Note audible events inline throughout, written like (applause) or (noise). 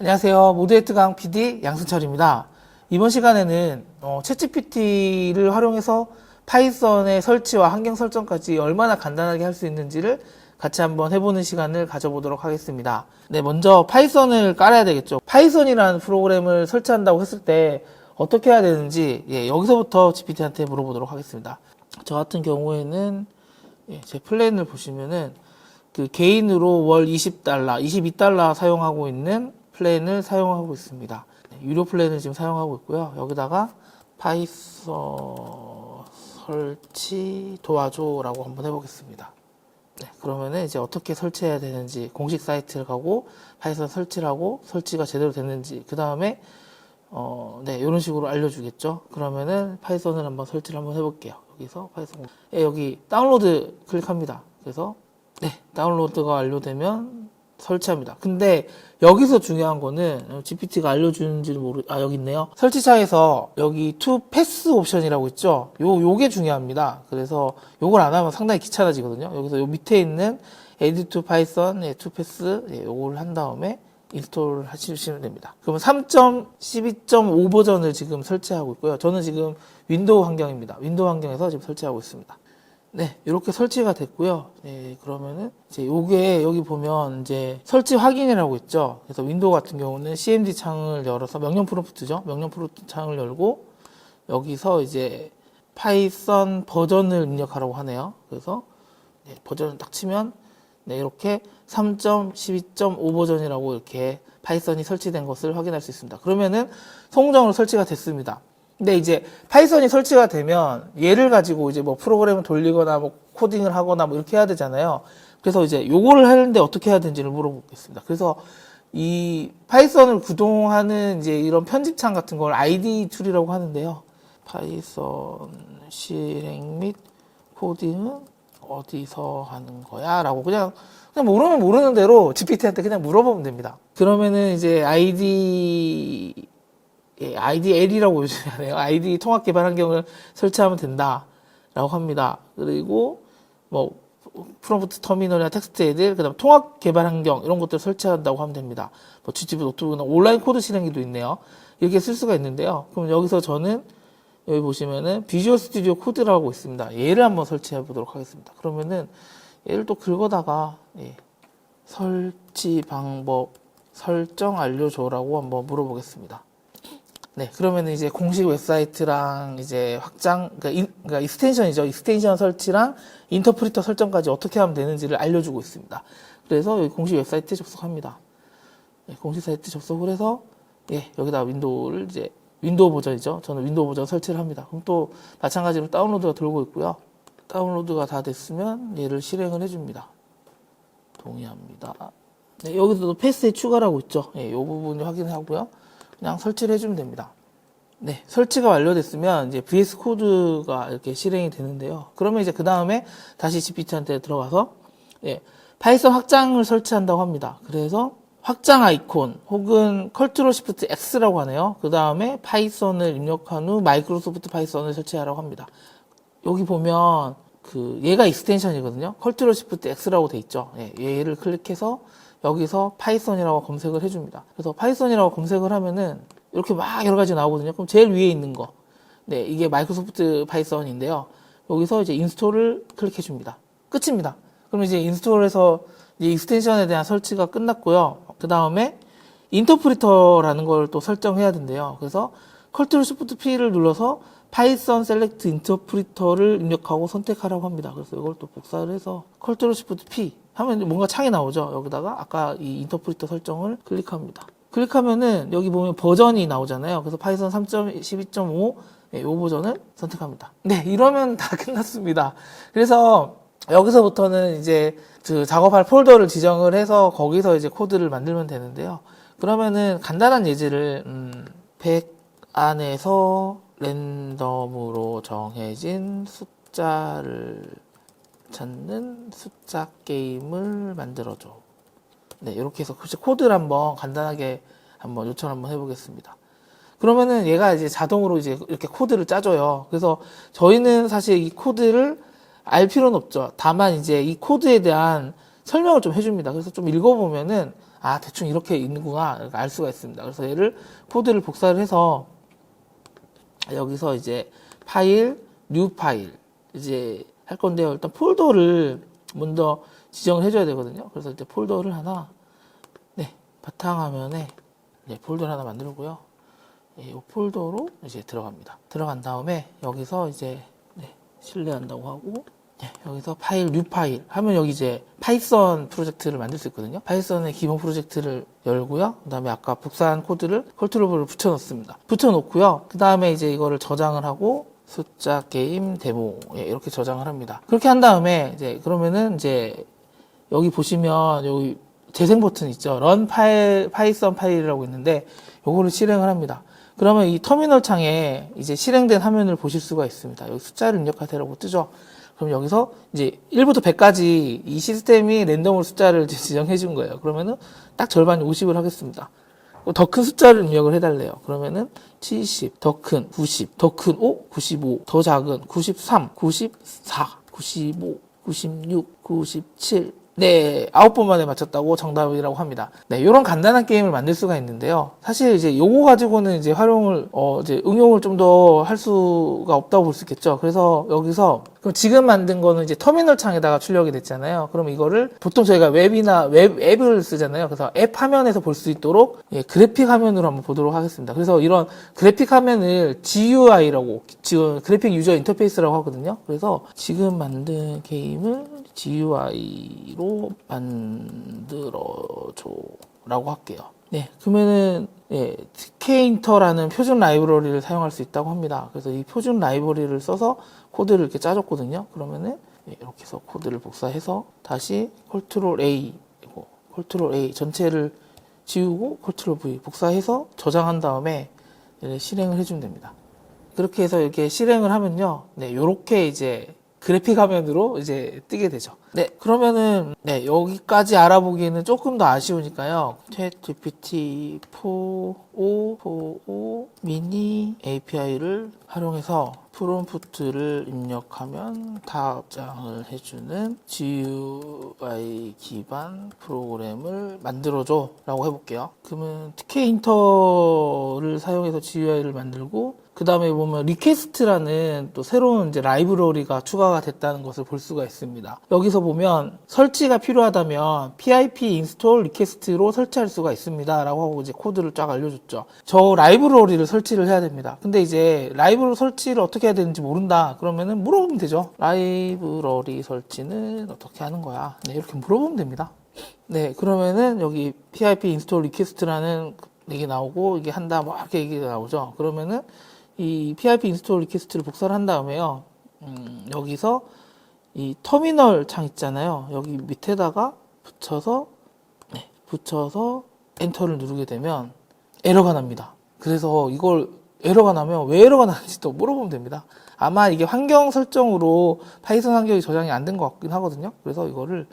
안녕하세요. 모드에트 강 PD 양승철입니다. 이번 시간에는 어, 챗GPT를 활용해서 파이썬의 설치와 환경 설정까지 얼마나 간단하게 할 수 있는지를 같이 한번 해보는 시간을 가져보도록 하겠습니다. 네, 먼저 파이썬을 깔아야 되겠죠. 파이썬이라는 프로그램을 설치한다고 했을 때 어떻게 해야 되는지 예, 여기서부터 GPT한테 물어보도록 하겠습니다. 저 같은 경우에는 예, 제 플랜을 보시면은 그 개인으로 월 20달러, 22달러 사용하고 있는 플랜을 사용하고 있습니다. 네, 유료 플랜을 지금 사용하고 있고요. 여기다가 파이썬 설치 도와줘라고 한번 해보겠습니다. 네, 그러면은 이제 어떻게 설치해야 되는지 공식 사이트를 가고 파이썬 설치를 하고 설치가 제대로 됐는지 그 다음에 어, 네, 이런 식으로 알려주겠죠. 그러면은 파이썬을 한번 설치를 한번 해볼게요. 여기서 파이썬 예, 여기 다운로드 클릭합니다. 그래서 네, 다운로드가 완료되면 설치합니다. 근데 여기서 중요한 거는 GPT가 알려주는지는 모르, 아, 여기 있네요. 설치창에서 여기 to pass 옵션이라고 있죠. 요, 요게 중요합니다. 그래서 요걸 안 하면 상당히 귀찮아지거든요. 여기서 요 밑에 있는 add to python, 예, to pass, 예, 요걸 한 다음에 인스톨 하시면 됩니다. 그러면 3.12.5 버전을 지금 설치하고 있고요. 저는 지금 윈도우 환경입니다. 윈도우 환경에서 지금 설치하고 있습니다. 네, 이렇게 설치가 됐고요. 네, 그러면은 이제 요게 여기 보면 이제 설치 확인이라고 있죠. 그래서 윈도우 같은 경우는 CMD 창을 열어서 명령 프롬프트죠. 명령 프롬프트 창을 열고 여기서 이제 파이썬 버전을 입력하라고 하네요. 그래서 네, 버전을 딱 치면 네, 이렇게 3.12.5 버전이라고 이렇게 파이썬이 설치된 것을 확인할 수 있습니다. 그러면은 성공적으로 설치가 됐습니다. 근데 이제 파이썬이 설치가 되면 얘를 가지고 이제 뭐 프로그램을 돌리거나 뭐 코딩을 하거나 뭐 이렇게 해야 되잖아요. 그래서 이제 요거를 하는데 어떻게 해야 되는지를 물어보겠습니다. 그래서 이 파이썬을 구동하는 이제 이런 편집창 같은 걸 ID 툴이라고 하는데요. 파이썬 실행 및 코딩은 어디서 하는 거야? 라고 그냥, 그냥 모르면 모르는 대로 GPT한테 그냥 물어보면 됩니다. 그러면은 이제 ID, 예, IDL이라고 요즘에 하네요. ID 통합 개발 환경을 설치하면 된다. 라고 합니다. 그리고 뭐, 프롬프트 터미널이나 텍스트 에들, 그 다음 통합 개발 환경, 이런 것들 설치한다고 하면 됩니다. 뭐, GTV 노트북이나 온라인 코드 실행기도 있네요. 이렇게 쓸 수가 있는데요. 그럼 여기서 저는 여기 보시면은 비주얼 스튜디오 코드라고 있습니다. 얘를 한번 설치해 보도록 하겠습니다. 그러면은 얘를 또 긁어다가 예, 설치 방법 설정 알려줘라고 한번 물어보겠습니다. 네, 그러면 이제 공식 웹사이트랑 이제 확장, 그러니까, 인, 그러니까 익스텐션이죠. 익스텐션 설치랑 인터프리터 설정까지 어떻게 하면 되는지를 알려주고 있습니다. 그래서 여기 공식 웹사이트에 접속합니다. 네, 공식 사이트 접속을 해서 예, 여기다 윈도우를 이제 윈도우 버전이죠. 저는 윈도우 버전 설치를 합니다. 그럼 또 마찬가지로 다운로드가 돌고 있고요. 다운로드가 다 됐으면 얘를 실행을 해줍니다. 동의합니다. 네, 여기서도 패스에 추가라고 있죠. 예, 이 부분 확인하고요. 그냥 설치를 해주면 됩니다. 네, 설치가 완료됐으면 이제 VS 코드가 이렇게 실행이 되는데요. 그러면 이제 그 다음에 다시 GPT한테 들어가서 예, 파이썬 확장을 설치한다고 합니다. 그래서 확장 아이콘 혹은 컨트롤 시프트 X라고 하네요. 그 다음에 파이썬을 입력한 후 마이크로소프트 파이썬을 설치하라고 합니다. 여기 보면 그 얘가 익스텐션이거든요. 컨트롤 시프트 X라고 돼 있죠. 예, 얘를 클릭해서 여기서 파이썬이라고 검색을 해줍니다. 그래서 파이썬이라고 검색을 하면은 이렇게 막 여러 가지 나오거든요. 그럼 제일 위에 있는 거. 네, 이게 마이크로소프트 파이썬인데요. 여기서 이제 인스톨을 클릭해 줍니다. 끝입니다. 그럼 이제 인스톨해서 이제 익스텐션에 대한 설치가 끝났고요. 그 다음에 인터프리터라는 걸 또 설정해야 된대요. 그래서 컨트롤 시프트 P를 눌러서 파이썬 셀렉트 인터프리터를 입력하고 선택하라고 합니다. 그래서 이걸 또 복사를 해서 컨트롤 시프트 P 하면 뭔가 창이 나오죠. 여기다가 아까 이 인터프리터 설정을 클릭합니다. 클릭하면은 여기 보면 버전이 나오잖아요. 그래서 파이썬 3.12.5 네, 요 버전을 선택합니다. 네, 이러면 다 (laughs) 끝났습니다. 그래서 여기서부터는 이제 그 작업할 폴더를 지정을 해서 거기서 이제 코드를 만들면 되는데요. 그러면은 간단한 예제를 음, 100 안에서 랜덤으로 정해진 숫자를 찾는 숫자 게임을 만들어줘. 네, 이렇게 해서 혹시 코드를 한번 간단하게 한번 요청 한번 해보겠습니다. 그러면은 얘가 이제 자동으로 이제 이렇게 코드를 짜줘요. 그래서 저희는 사실 이 코드를 알 필요는 없죠. 다만 이제 이 코드에 대한 설명을 좀 해줍니다. 그래서 좀 읽어보면은 아 대충 이렇게 있는구나 알 수가 있습니다. 그래서 얘를 코드를 복사를 해서 여기서 이제 파일, 뉴 파일 이제 할 건데요. 일단 폴더를 먼저 지정을 해줘야 되거든요. 그래서 이제 폴더를 하나 네 바탕화면에 네, 폴더를 하나 만들고요. 예, 이 폴더로 이제 들어갑니다. 들어간 다음에 여기서 이제 네, 실내한다고 하고 네, 여기서 파일, 뉴 파일 하면 여기 이제 파이썬 프로젝트를 만들 수 있거든요. 파이썬의 기본 프로젝트를 열고요. 그 다음에 아까 복사한 코드를 컨트롤을 붙여 넣습니다. 붙여 놓고요. 그 다음에 이제 이거를 저장을 하고 숫자 게임 데모 예, 이렇게 저장을 합니다. 그렇게 한 다음에 이제 그러면은 이제 여기 보시면 여기 재생 버튼 있죠. 런 파일 파이썬 파일이라고 있는데 요거를 실행을 합니다. 그러면 이 터미널 창에 이제 실행된 화면을 보실 수가 있습니다. 여기 숫자를 입력하세요라고 뜨죠. 그럼 여기서 이제 1부터 100까지 이 시스템이 랜덤으로 숫자를 (laughs) 지정해 준 거예요. 그러면은 딱 절반 50을 하겠습니다. 더 큰 숫자를 입력을 해달래요. 그러면은 70, 더 큰 90, 더 큰 5, 95, 더 작은 93, 94, 95, 96, 97. 네, 아홉 번 만에 맞췄다고 정답이라고 합니다. 네, 이런 간단한 게임을 만들 수가 있는데요. 사실 이제 요거 가지고는 이제 활용을, 어, 이제 응용을 좀 더 할 수가 없다고 볼 수 있겠죠. 그래서 여기서, 그럼 지금 만든 거는 이제 터미널 창에다가 출력이 됐잖아요. 그럼 이거를 보통 저희가 웹이나 웹 앱을 쓰잖아요. 그래서 앱 화면에서 볼 수 있도록 예, 그래픽 화면으로 한번 보도록 하겠습니다. 그래서 이런 그래픽 화면을 GUI라고, 지금 그래픽 유저 인터페이스라고 하거든요. 그래서 지금 만든 게임을 GUI로 만들어 줘 라고 할게요. 네, 그러면은 예, TK인터라는 표준 라이브러리를 사용할 수 있다고 합니다. 그래서 이 표준 라이브러리를 써서 코드를 이렇게 짜줬거든요. 그러면은 예, 이렇게 해서 코드를 복사해서 다시 컨트롤 A, 컨트롤 A 전체를 지우고 컨트롤 V 복사해서 저장한 다음에 실행을 해주면 됩니다. 그렇게 해서 이렇게 실행을 하면요, 네, 요렇게 이제 그래픽 화면으로 이제 뜨게 되죠. 네, 그러면은 네 여기까지 알아보기에는 조금 더 아쉬우니까요. ChatGPT 4o 4o 미니 API를 활용해서 프롬프트를 입력하면 답장을 해주는 GUI 기반 프로그램을 만들어줘 라고 해볼게요. 그러면 TK 인터를 사용해서 GUI를 만들고 그 다음에 보면 리퀘스트라는 또 새로운 이제 라이브러리가 추가가 됐다는 것을 볼 수가 있습니다. 여기서 보면 설치가 필요하다면 pip 인스톨 리퀘스트로 설치할 수가 있습니다. 라고 하고 이제 코드를 쫙 알려줬죠. 저 라이브러리를 설치를 해야 됩니다. 근데 이제 라이브러리 설치를 어떻게 해야 되는지 모른다. 그러면은 물어보면 되죠. 라이브러리 설치는 어떻게 하는 거야? 네, 이렇게 물어보면 됩니다. 네, 그러면은 여기 pip 인스톨 리퀘스트라는 이게 나오고 이게 한다 뭐 이렇게 얘기가 나오죠. 그러면은 이 PIP 인스톨 리퀘스트를 복사를 한 다음에요. 음, 여기서 이 터미널 창 있잖아요. 여기 밑에다가 붙여서 네, 붙여서 엔터를 누르게 되면 에러가 납니다. 그래서 이걸 에러가 나면 왜 에러가 나는지 또 물어보면 됩니다. 아마 이게 환경 설정으로 파이썬 환경이 저장이 안 된 것 같긴 하거든요. 그래서 이거를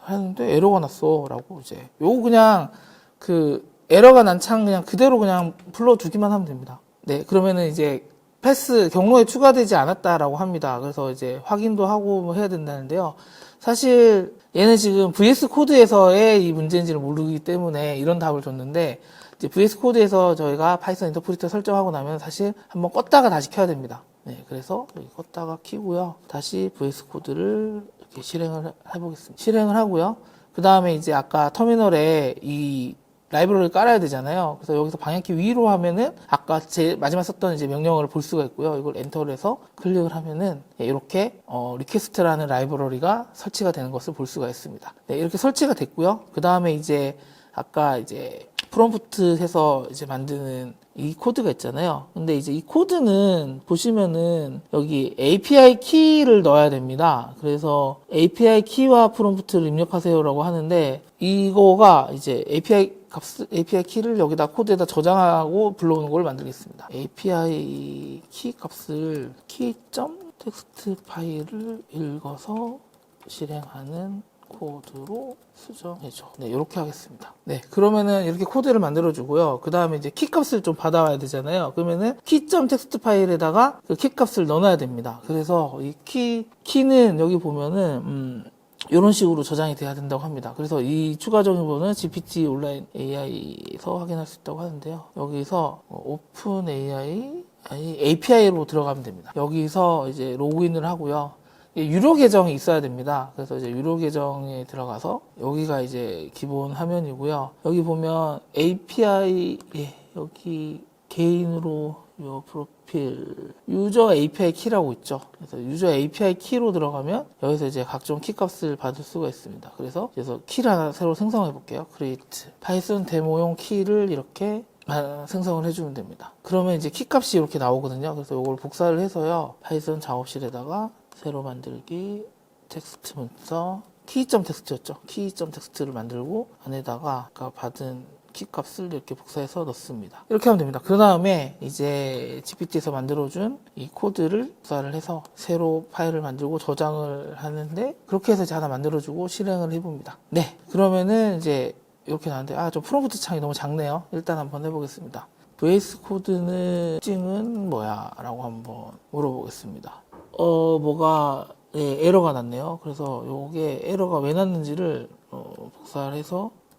하는데 에러가 났어라고 이제 요거 그냥 그 에러가 난 창 그냥 그대로 그냥 불러주기만 하면 됩니다. 네, 그러면은 이제 패스 경로에 추가되지 않았다라고 합니다. 그래서 이제 확인도 하고 뭐 해야 된다는데요. 사실 얘는 지금 VS 코드에서의 이 문제인지를 모르기 때문에 이런 답을 줬는데 이제 VS 코드에서 저희가 파이썬 인터프리터 설정하고 나면 사실 한번 껐다가 다시 켜야 됩니다. 네, 그래서 껐다가 키고요. 다시 VS 코드를 이렇게 실행을 해보겠습니다. 실행을 하고요. 그 다음에 이제 아까 터미널에 이 라이브러리를 깔아야 되잖아요. 그래서 여기서 방향키 위로 하면은 아까 제 마지막 썼던 이제 명령어를 볼 수가 있고요. 이걸 엔터를 해서 클릭을 하면은 예, 이렇게 어, 리퀘스트라는 라이브러리가 설치가 되는 것을 볼 수가 있습니다. 네, 이렇게 설치가 됐고요. 그 다음에 이제 아까 이제 프롬프트 해서 이제 만드는 이 코드가 있잖아요. 근데 이제 이 코드는 보시면은 여기 API 키를 넣어야 됩니다. 그래서 API 키와 프롬프트를 입력하세요라고 하는데 이거가 이제 API 값 API 키를 여기다 코드에다 저장하고 불러오는 걸 만들겠습니다. API 키 값을 키점 텍스트 파일을 읽어서 실행하는 코드로 수정해줘. 네, 이렇게 하겠습니다. 네, 그러면은 이렇게 코드를 만들어주고요. 그 다음에 이제 키 값을 좀 받아와야 되잖아요. 그러면은 키점 텍스트 파일에다가 그 키 값을 넣어놔야 됩니다. 그래서 이 키, 키는 여기 보면은, 음, 이런 식으로 저장이 돼야 된다고 합니다. 그래서 이 추가 정보는 GPT 온라인 AI에서 확인할 수 있다고 하는데요. 여기서 오픈 AI 아니 API로 들어가면 됩니다. 여기서 이제 로그인을 하고요. 이 유료 계정이 있어야 됩니다. 그래서 이제 유료 계정에 들어가서 여기가 이제 기본 화면이고요. 여기 보면 API 예, 여기 개인으로 요 프로필 유저 API 키라고 있죠. 그래서 유저 API 키로 들어가면 여기서 이제 각종 키 값을 받을 수가 있습니다. 그래서 그래서 키를 하나 새로 생성해 볼게요. create 파이썬 데모용 키를 이렇게 아, 생성을 해주면 됩니다. 그러면 이제 키 값이 이렇게 나오거든요. 그래서 이걸 복사를 해서요. 파이썬 작업실에다가 새로 만들기 텍스트 문서 키.점 텍스트였죠. 키.점 텍스트를 만들고 안에다가 아까 받은 키 값을 이렇게 복사해서 넣습니다. 이렇게 하면 됩니다. 그 다음에 이제 GPT에서 만들어준 이 코드를 복사를 해서 새로 파일을 만들고 저장을 하는데 그렇게 해서 이제 하나 만들어주고 실행을 해봅니다. 네, 그러면은 이제 이렇게 나왔는데 아, 좀 프롬프트 창이 너무 작네요. 일단 한번 해보겠습니다. VS 코드는 특징은 뭐야? 라고 한번 물어보겠습니다. 어, 뭐가 예, 에러가 났네요. 그래서 요게 에러가 왜 났는지를 어, 복사를 해서 네,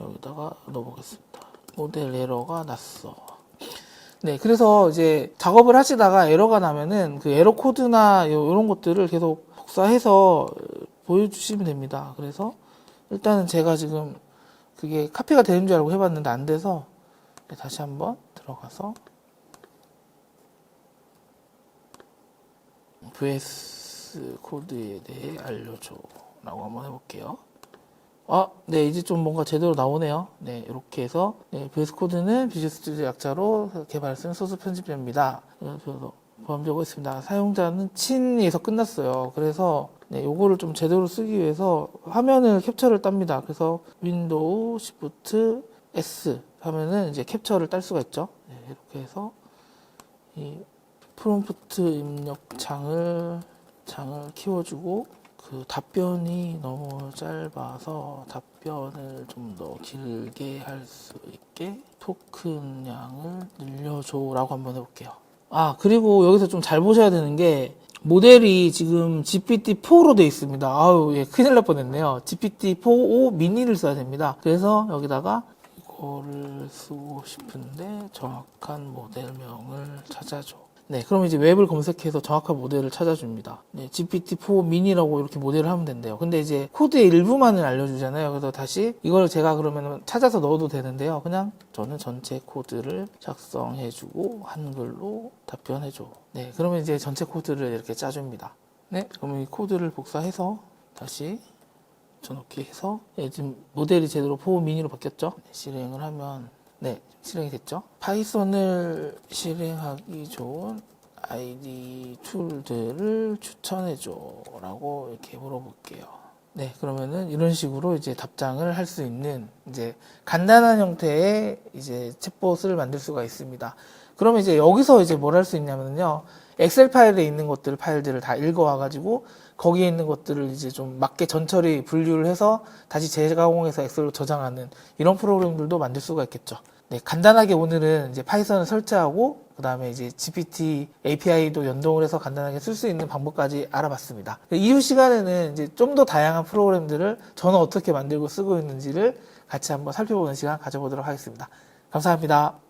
여기다가 넣어보겠습니다. 모델 에러가 났어. 네, 그래서 이제 작업을 하시다가 에러가 나면은 그 에러 코드나 이런 것들을 계속 복사해서 보여주시면 됩니다. 그래서 일단은 제가 지금 그게 카피가 되는 줄 알고 해봤는데 안 돼서 네, 다시 한번 들어가서 VS 코드에 대해 알려줘 라고 한번 해볼게요. 아, 네, 이제 좀 뭔가 제대로 나오네요. 네, 이렇게 해서, 네, VS 코드는 비주얼 스튜디오 약자로 개발 쓴 소스 편집자입니다. 그래서 범죄고 있습니다. 사용자는 친에서 끝났어요. 그래서, 네, 요거를 좀 제대로 쓰기 위해서 화면을 캡처를 땁니다. 그래서 윈도우 시프트 S 하면은 이제 캡처를 딸 수가 있죠. 네, 이렇게 해서 이 프롬프트 입력 창을 창을 키워주고 그 답변이 너무 짧아서 답변을 좀 더 길게 할 수 있게 토큰 양을 늘려줘라고 한번 해볼게요. 아 그리고 여기서 좀 잘 보셔야 되는 게 모델이 지금 GPT-4로 되어 있습니다. 아우 예 큰일 날 뻔했네요. GPT-4o 미니를 써야 됩니다. 그래서 여기다가 이거를 쓰고 싶은데 정확한 모델명을 찾아줘. 네, 그럼 이제 웹을 검색해서 정확한 모델을 찾아줍니다. 네, GPT-4 미니라고 이렇게 모델을 하면 된대요. 근데 이제 코드의 일부만을 알려주잖아요. 그래서 다시 이걸 제가 그러면 찾아서 넣어도 되는데요. 그냥 저는 전체 코드를 작성해주고 한글로 답변해줘. 네, 그러면 이제 전체 코드를 이렇게 짜줍니다. 네, 그러면 이 코드를 복사해서 다시 저렇게 해서 예, 지금 모델이 제대로 4 미니로 바뀌었죠? 네, 실행을 하면 네, 실행이 됐죠. 파이썬을 실행하기 좋은 아이디 툴들을 추천해줘 라고 이렇게 물어볼게요. 네, 그러면은 이런 식으로 이제 답장을 할 수 있는 이제 간단한 형태의 이제 챗봇을 만들 수가 있습니다. 그러면 이제 여기서 이제 뭘 할 수 있냐면요. 엑셀 파일에 있는 것들 파일들을 다 읽어와가지고 거기에 있는 것들을 이제 좀 맞게 전처리 분류를 해서 다시 재가공해서 엑셀로 저장하는 이런 프로그램들도 만들 수가 있겠죠. 네, 간단하게 오늘은 이제 파이썬을 설치하고 그 다음에 이제 GPT API도 연동을 해서 간단하게 쓸 수 있는 방법까지 알아봤습니다. 이후 시간에는 이제 좀 더 다양한 프로그램들을 저는 어떻게 만들고 쓰고 있는지를 같이 한번 살펴보는 시간 가져보도록 하겠습니다. 감사합니다.